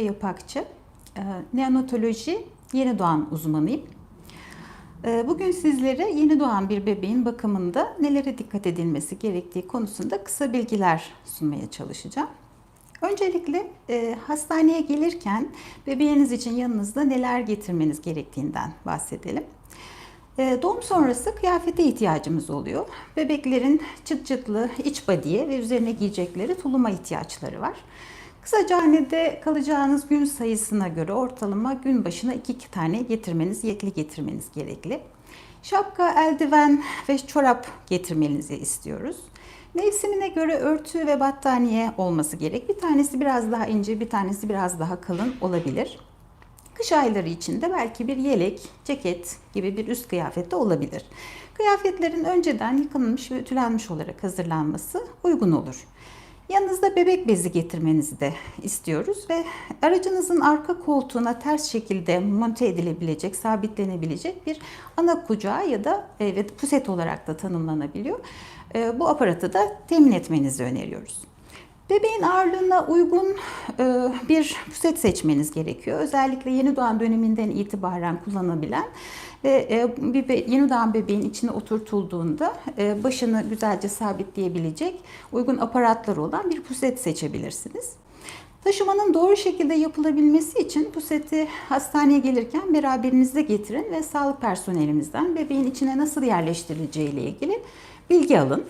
Yapakçı, e, neonatoloji yeni doğan uzmanıyım. E, Bugün sizlere yeni doğan bir bebeğin bakımında nelere dikkat edilmesi gerektiği konusunda kısa bilgiler sunmaya çalışacağım. Öncelikle e, hastaneye gelirken bebeğiniz için yanınızda neler getirmeniz gerektiğinden bahsedelim. Doğum sonrası kıyafete ihtiyacımız oluyor. Bebeklerin çıt çıtlı iç badiye ve üzerine giyecekleri tuluma ihtiyaçları var. Kısaca hanede kalacağınız gün sayısına göre ortalama gün başına iki iki tane getirmeniz, yekli getirmeniz gerekli. Şapka, eldiven ve çorap getirmenizi istiyoruz. Mevsimine göre örtü ve battaniye olması gerek. Bir tanesi biraz daha ince, bir tanesi biraz daha kalın olabilir. Kış ayları için de belki bir yelek, ceket gibi bir üst kıyafet de olabilir. Kıyafetlerin önceden yıkanmış ve ütülenmiş olarak hazırlanması uygun olur. Yanınızda bebek bezi getirmenizi de istiyoruz ve aracınızın arka koltuğuna ters şekilde monte edilebilecek, sabitlenebilecek bir ana kucağı ya da evet puset olarak da tanımlanabiliyor. E, Bu aparatı da temin etmenizi öneriyoruz. Bebeğin ağırlığına uygun e, bir puset seçmeniz gerekiyor. Özellikle yeni doğan döneminden itibaren kullanabilen ve e, bir be- yeni doğan bebeğin içine oturtulduğunda e, başını güzelce sabitleyebilecek uygun aparatlar olan bir puset seçebilirsiniz. Taşımanın doğru şekilde yapılabilmesi için puseti hastaneye gelirken beraberinizde getirin ve sağlık personelimizden bebeğin içine nasıl yerleştirileceği ile ilgili bilgi alın.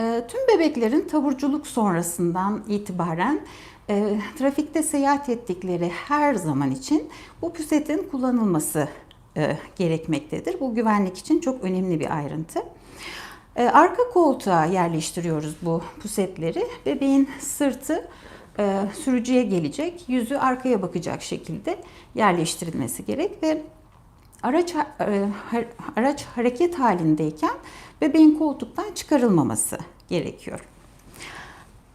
E, Tüm bebeklerin taburculuk sonrasından itibaren e, trafikte seyahat ettikleri her zaman için bu püsetin kullanılması e, gerekmektedir. Bu güvenlik için çok önemli bir ayrıntı. E, arka koltuğa yerleştiriyoruz bu pusetleri. Bebeğin sırtı e, sürücüye gelecek, yüzü arkaya bakacak şekilde yerleştirilmesi gerek ve araç e, araç hareket halindeyken bebeğin koltuktan çıkarılmaması gerekiyor.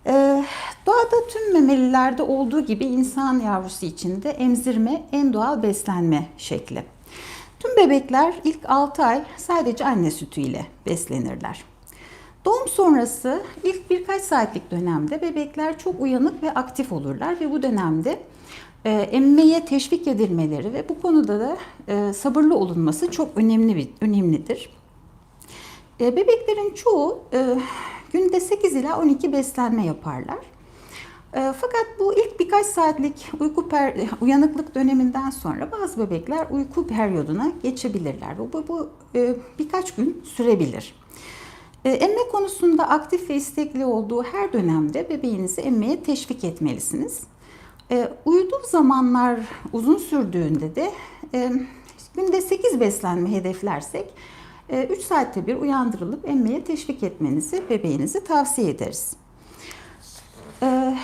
Ee, doğada tüm memelilerde olduğu gibi insan yavrusu için de emzirme en doğal beslenme şekli. Tüm bebekler ilk 6 ay sadece anne sütüyle beslenirler. Doğum sonrası ilk birkaç saatlik dönemde bebekler çok uyanık ve aktif olurlar ve bu dönemde e, emmeye teşvik edilmeleri ve bu konuda da e, sabırlı olunması çok önemli bir önemlidir. E, Bebeklerin çoğu e, günde 8 ila 12 beslenme yaparlar. E, Fakat bu ilk birkaç saatlik uyku per, uyanıklık döneminden sonra bazı bebekler uyku periyoduna geçebilirler. Bu, bu, bu e, birkaç gün sürebilir. E, Emme konusunda aktif ve istekli olduğu her dönemde bebeğinizi emmeye teşvik etmelisiniz. E, uyuduğu zamanlar uzun sürdüğünde de günde 8 beslenme hedeflersek 3 saatte bir uyandırılıp emmeye teşvik etmenizi, bebeğinizi tavsiye ederiz. E,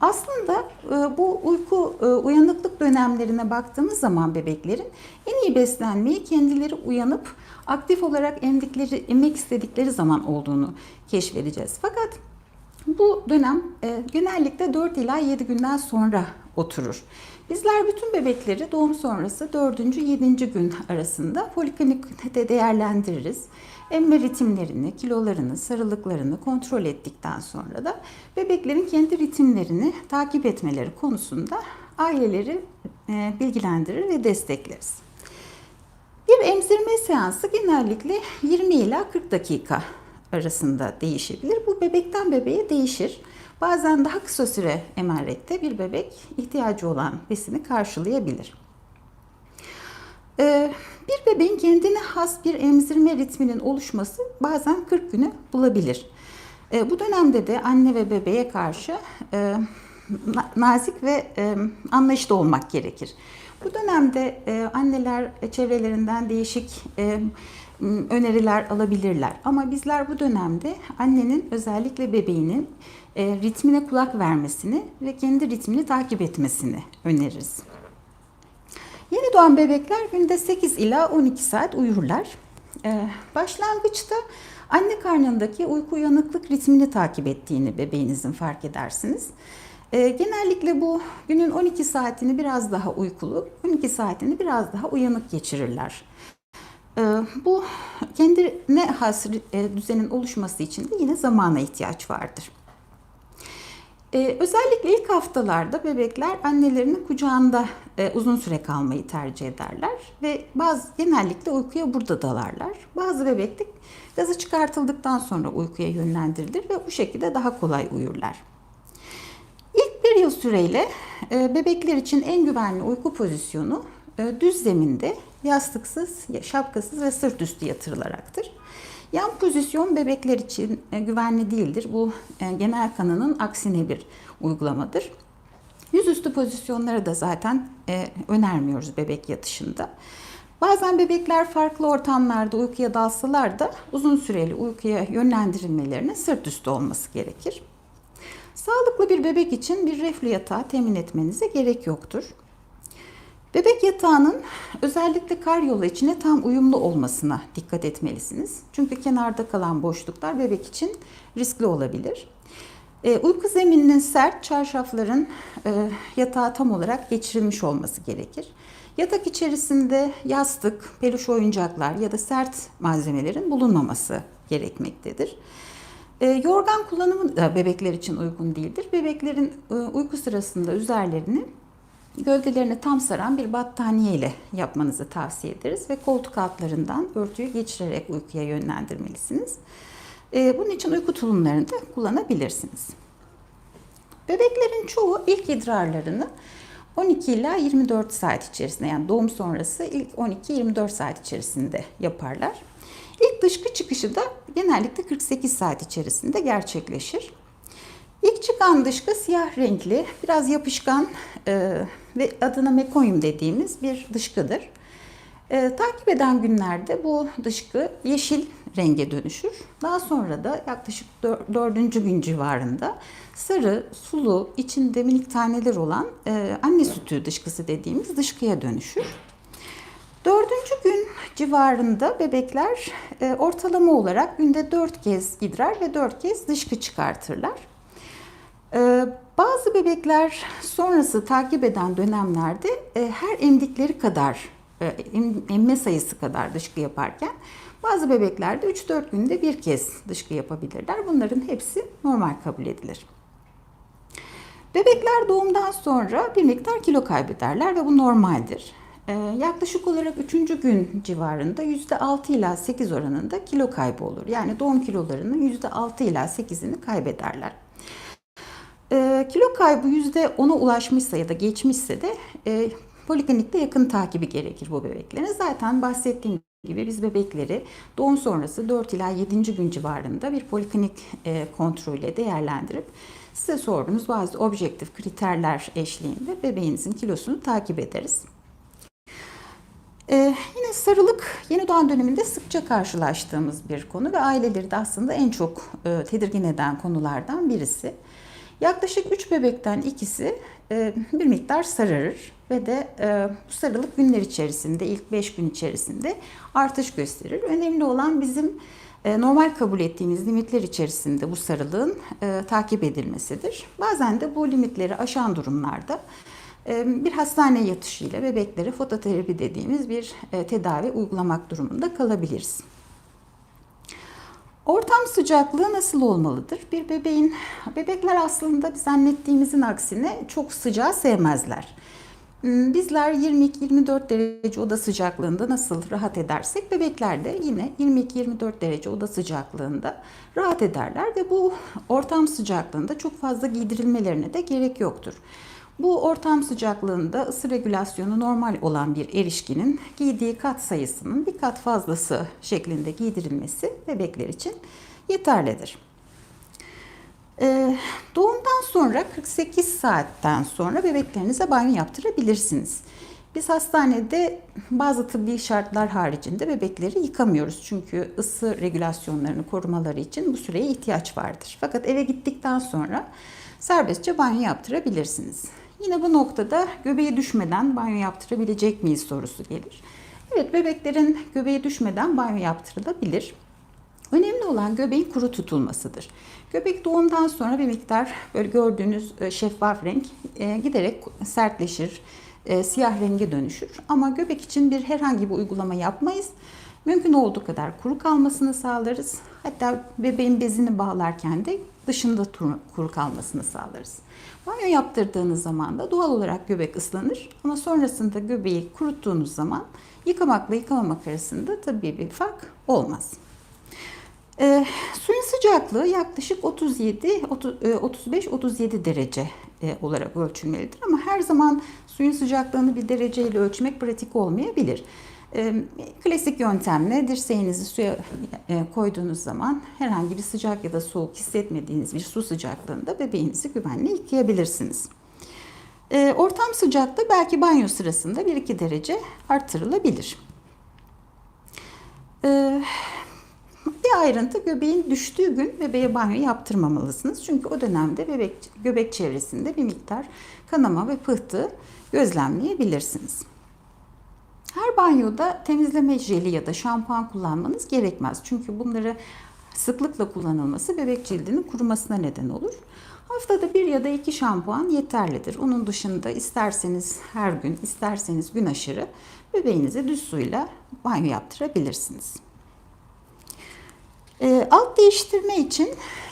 aslında e, bu uyku e, uyanıklık dönemlerine baktığımız zaman bebeklerin en iyi beslenmeyi kendileri uyanıp aktif olarak emdikleri, emmek istedikleri zaman olduğunu keşfedeceğiz. Fakat bu dönem genellikle 4 ila 7 günden sonra oturur. Bizler bütün bebekleri doğum sonrası 4. 7. gün arasında poliklinikte değerlendiririz. Emme ritimlerini, kilolarını, sarılıklarını kontrol ettikten sonra da bebeklerin kendi ritimlerini takip etmeleri konusunda aileleri e, bilgilendirir ve destekleriz. Bir emzirme seansı genellikle 20 ila 40 dakika arasında değişebilir. Bu bebekten bebeğe değişir. Bazen daha kısa süre emerrekte bir bebek ihtiyacı olan besini karşılayabilir. Ee, bir bebeğin kendine has bir emzirme ritminin oluşması bazen 40 günü bulabilir. Ee, bu dönemde de anne ve bebeğe karşı e, na- nazik ve e, anlayışlı olmak gerekir. Bu dönemde e, anneler çevrelerinden değişik e, öneriler alabilirler. Ama bizler bu dönemde annenin özellikle bebeğinin e, ritmine kulak vermesini ve kendi ritmini takip etmesini öneririz. Yeni doğan bebekler günde 8 ila 12 saat uyurlar. Başlangıçta anne karnındaki uyku uyanıklık ritmini takip ettiğini bebeğinizin fark edersiniz. Ee, genellikle bu günün 12 saatini biraz daha uykulu, 12 saatini biraz daha uyanık geçirirler. Ee, bu kendine has e, düzenin oluşması için de yine zamana ihtiyaç vardır. Ee, özellikle ilk haftalarda bebekler annelerinin kucağında e, uzun süre kalmayı tercih ederler ve bazı genellikle uykuya burada dalarlar. Bazı bebeklik gazı çıkartıldıktan sonra uykuya yönlendirilir ve bu şekilde daha kolay uyurlar. Bir yıl süreyle e, bebekler için en güvenli uyku pozisyonu e, düz zeminde yastıksız, şapkasız ve sırt üstü yatırılaraktır. Yan pozisyon bebekler için e, güvenli değildir. Bu genel kanının aksine bir uygulamadır. Yüzüstü pozisyonları da zaten önermiyoruz bebek yatışında. Bazen bebekler farklı ortamlarda uykuya dalsalar da uzun süreli uykuya yönlendirilmelerinin sırt üstü olması gerekir. Sağlıklı bir bebek için bir reflü yatağı temin etmenize gerek yoktur. Bebek yatağının özellikle karyola içine tam uyumlu olmasına dikkat etmelisiniz. Çünkü kenarda kalan boşluklar bebek için riskli olabilir. E, uyku zemininin sert, çarşafların e, yatağa tam olarak geçirilmiş olması gerekir. Yatak içerisinde yastık, peluş oyuncaklar ya da sert malzemelerin bulunmaması gerekmektedir. E, yorgan kullanımı da bebekler için uygun değildir. Bebeklerin e, uyku sırasında üzerlerini gövdelerini tam saran bir battaniye ile yapmanızı tavsiye ederiz ve koltuk altlarından örtüyü geçirerek uykuya yönlendirmelisiniz. E, bunun için uyku tulumlarını da kullanabilirsiniz. Bebeklerin çoğu ilk idrarlarını 12 ila 24 saat içerisinde yani doğum sonrası ilk 12-24 saat içerisinde yaparlar. İlk dışkı çıkışı da genellikle 48 saat içerisinde gerçekleşir. İlk çıkan dışkı siyah renkli, biraz yapışkan e, ve adına mekonyum dediğimiz bir dışkıdır. E, takip eden günlerde bu dışkı yeşil renge dönüşür. Daha sonra da yaklaşık dördüncü gün civarında sarı, sulu, içinde minik taneler olan e, anne sütü dışkısı dediğimiz dışkıya dönüşür. Dördüncü gün civarında bebekler e, ortalama olarak günde dört kez idrar ve dört kez dışkı çıkartırlar. E, bazı bebekler sonrası takip eden dönemlerde e, her emdikleri kadar, e, emme sayısı kadar dışkı yaparken bazı bebeklerde 3-4 günde bir kez dışkı yapabilirler. Bunların hepsi normal kabul edilir. Bebekler doğumdan sonra bir miktar kilo kaybederler ve bu normaldir. Ee, yaklaşık olarak 3. gün civarında %6 ila 8 oranında kilo kaybı olur. Yani doğum kilolarının %6 ila 8'ini kaybederler. Ee, kilo kaybı %10'a ulaşmışsa ya da geçmişse de e, poliklinikte yakın takibi gerekir bu bebeklerin. Zaten bahsettiğim gibi biz bebekleri doğum sonrası 4 ila 7. gün civarında bir poliklinik e, kontrolle değerlendirip size sorduğumuz bazı objektif kriterler eşliğinde bebeğinizin kilosunu takip ederiz. Ee, yine sarılık yeni doğan döneminde sıkça karşılaştığımız bir konu ve aileleri de aslında en çok e, tedirgin eden konulardan birisi. Yaklaşık 3 bebekten ikisi e, bir miktar sararır ve de e, bu sarılık günler içerisinde ilk 5 gün içerisinde artış gösterir. Önemli olan bizim e, normal kabul ettiğimiz limitler içerisinde bu sarılığın e, takip edilmesidir. Bazen de bu limitleri aşan durumlarda bir hastane yatışıyla bebeklere fototerapi dediğimiz bir e, tedavi uygulamak durumunda kalabiliriz. Ortam sıcaklığı nasıl olmalıdır? Bir bebeğin, bebekler aslında biz zannettiğimizin aksine çok sıcağı sevmezler. Hmm, bizler 22-24 derece oda sıcaklığında nasıl rahat edersek bebekler de yine 22-24 derece oda sıcaklığında rahat ederler ve bu ortam sıcaklığında çok fazla giydirilmelerine de gerek yoktur. Bu ortam sıcaklığında ısı regülasyonu normal olan bir erişkinin giydiği kat sayısının bir kat fazlası şeklinde giydirilmesi bebekler için yeterlidir. Ee, doğumdan sonra 48 saatten sonra bebeklerinize banyo yaptırabilirsiniz. Biz hastanede bazı tıbbi şartlar haricinde bebekleri yıkamıyoruz. Çünkü ısı regülasyonlarını korumaları için bu süreye ihtiyaç vardır. Fakat eve gittikten sonra serbestçe banyo yaptırabilirsiniz. Yine bu noktada göbeğe düşmeden banyo yaptırabilecek miyiz sorusu gelir. Evet bebeklerin göbeğe düşmeden banyo yaptırılabilir. Önemli olan göbeğin kuru tutulmasıdır. Göbek doğumdan sonra bir miktar böyle gördüğünüz e, şeffaf renk e, giderek sertleşir, e, siyah renge dönüşür. Ama göbek için bir herhangi bir uygulama yapmayız. Mümkün olduğu kadar kuru kalmasını sağlarız. Hatta bebeğin bezini bağlarken de dışında kuru kalmasını sağlarız. Banyo yaptırdığınız zaman da doğal olarak göbek ıslanır ama sonrasında göbeği kuruttuğunuz zaman yıkamakla yıkamamak arasında tabii bir fark olmaz. E, suyun sıcaklığı yaklaşık 37 35-37 derece e, olarak ölçülmelidir ama her zaman suyun sıcaklığını bir dereceyle ölçmek pratik olmayabilir. E, klasik yöntemle dirseğinizi suya e, koyduğunuz zaman herhangi bir sıcak ya da soğuk hissetmediğiniz bir su sıcaklığında bebeğinizi güvenle yıkayabilirsiniz. E, ortam sıcaklığı belki banyo sırasında 1-2 derece artırılabilir. E, bir ayrıntı göbeğin düştüğü gün bebeğe banyo yaptırmamalısınız. Çünkü o dönemde bebek göbek çevresinde bir miktar kanama ve pıhtı gözlemleyebilirsiniz. Her banyoda temizleme jeli ya da şampuan kullanmanız gerekmez. Çünkü bunları sıklıkla kullanılması bebek cildinin kurumasına neden olur. Haftada bir ya da iki şampuan yeterlidir. Onun dışında isterseniz her gün, isterseniz gün aşırı bebeğinize düz suyla banyo yaptırabilirsiniz. E, alt değiştirme için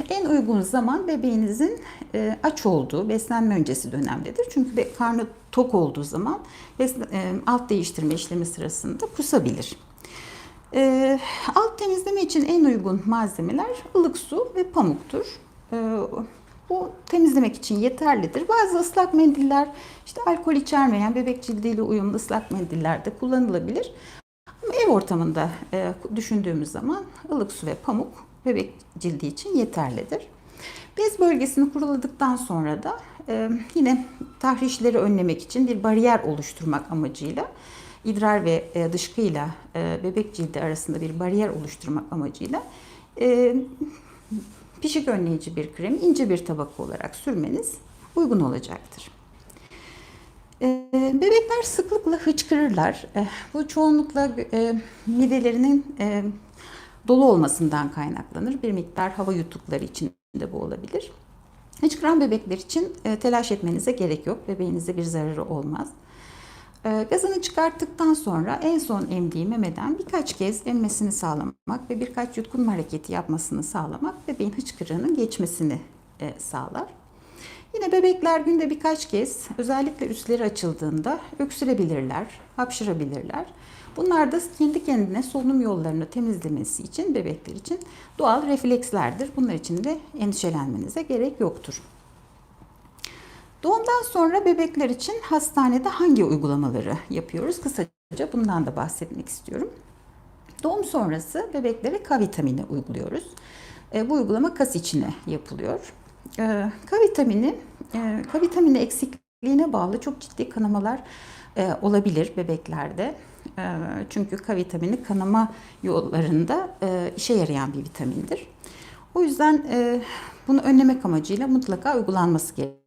en uygun zaman bebeğinizin e, aç olduğu beslenme öncesi dönemdedir. Çünkü karnı tok olduğu zaman e, alt değiştirme işlemi sırasında kusabilir. E, alt temizleme için en uygun malzemeler ılık su ve pamuktur. E, bu temizlemek için yeterlidir. Bazı ıslak mendiller, işte alkol içermeyen bebek cildiyle uyumlu ıslak mendiller de kullanılabilir. Ev ortamında e, düşündüğümüz zaman ılık su ve pamuk bebek cildi için yeterlidir. Bez bölgesini kuruladıktan sonra da e, yine tahrişleri önlemek için bir bariyer oluşturmak amacıyla idrar ve e, dışkıyla e, bebek cildi arasında bir bariyer oluşturmak amacıyla e, pişik önleyici bir kremi ince bir tabaka olarak sürmeniz uygun olacaktır. Ee, bebekler sıklıkla hıçkırırlar. Ee, bu çoğunlukla e, midelerinin e, dolu olmasından kaynaklanır. Bir miktar hava yuttukları için de bu olabilir. Hıçkıran bebekler için e, telaş etmenize gerek yok. Bebeğinize bir zararı olmaz. Ee, gazını çıkarttıktan sonra en son emdiği memeden birkaç kez emmesini sağlamak ve birkaç yutkunma hareketi yapmasını sağlamak bebeğin hıçkırığının geçmesini sağlar. Yine bebekler günde birkaç kez özellikle üstleri açıldığında öksürebilirler, hapşırabilirler. Bunlar da kendi kendine solunum yollarını temizlemesi için bebekler için doğal reflekslerdir. Bunlar için de endişelenmenize gerek yoktur. Doğumdan sonra bebekler için hastanede hangi uygulamaları yapıyoruz? Kısaca bundan da bahsetmek istiyorum. Doğum sonrası bebeklere K vitamini uyguluyoruz. E, bu uygulama kas içine yapılıyor. E, K vitamini, e, K vitamini eksikliğine bağlı çok ciddi kanamalar e, olabilir bebeklerde. E, çünkü K vitamini kanama yollarında e, işe yarayan bir vitamindir. O yüzden e, bunu önlemek amacıyla mutlaka uygulanması gerekiyor.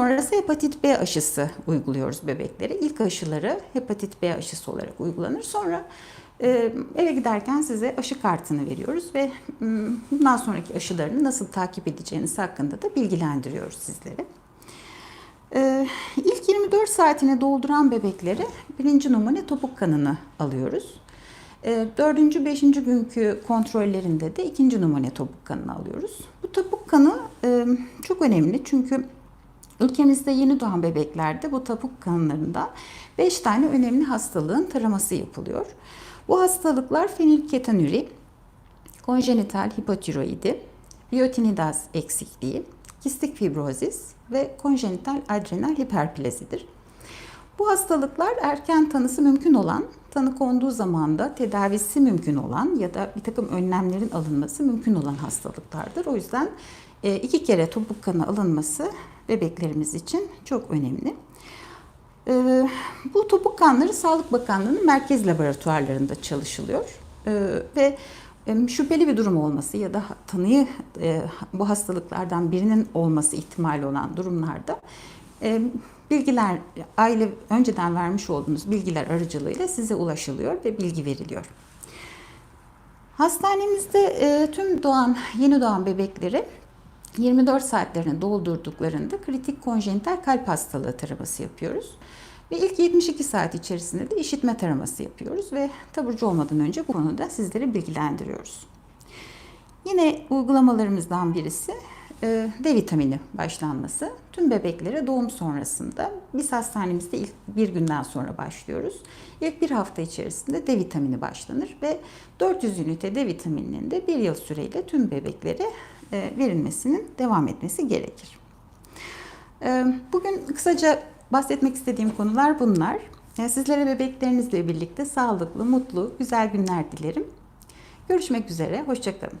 Sonrası hepatit B aşısı uyguluyoruz bebeklere. İlk aşıları hepatit B aşısı olarak uygulanır. Sonra eve giderken size aşı kartını veriyoruz ve m, bundan sonraki aşılarını nasıl takip edeceğiniz hakkında da bilgilendiriyoruz sizleri. E, ilk 24 saatini dolduran bebeklere birinci numune topuk kanını alıyoruz. E, dördüncü, beşinci günkü kontrollerinde de ikinci numune topuk kanını alıyoruz. Bu topuk kanı e, çok önemli çünkü Ülkemizde yeni doğan bebeklerde bu topuk kanlarında 5 tane önemli hastalığın taraması yapılıyor. Bu hastalıklar fenilketonuri, konjenital hipotiroidi, biyotinidaz eksikliği, kistik fibrozis ve konjenital adrenal hiperplazidir. Bu hastalıklar erken tanısı mümkün olan, tanı konduğu zaman da tedavisi mümkün olan ya da bir takım önlemlerin alınması mümkün olan hastalıklardır. O yüzden iki kere topuk kanı alınması bebeklerimiz için çok önemli. Ee, bu topuk kanları Sağlık Bakanlığı'nın merkez laboratuvarlarında çalışılıyor. Ee, ve şüpheli bir durum olması ya da tanıyı e, bu hastalıklardan birinin olması ihtimali olan durumlarda bilgiler aile önceden vermiş olduğunuz bilgiler aracılığıyla size ulaşılıyor ve bilgi veriliyor. Hastanemizde e, tüm doğan yeni doğan bebekleri 24 saatlerini doldurduklarında kritik konjenital kalp hastalığı taraması yapıyoruz. Ve ilk 72 saat içerisinde de işitme taraması yapıyoruz ve taburcu olmadan önce bu konuda sizleri bilgilendiriyoruz. Yine uygulamalarımızdan birisi e, D vitamini başlanması. Tüm bebeklere doğum sonrasında biz hastanemizde ilk bir günden sonra başlıyoruz. İlk bir hafta içerisinde D vitamini başlanır ve 400 ünite D vitamininin de bir yıl süreyle tüm bebeklere verilmesinin devam etmesi gerekir. E, Bugün kısaca bahsetmek istediğim konular bunlar. E, Sizlere bebeklerinizle birlikte sağlıklı, mutlu, güzel günler dilerim. Görüşmek üzere, hoşçakalın.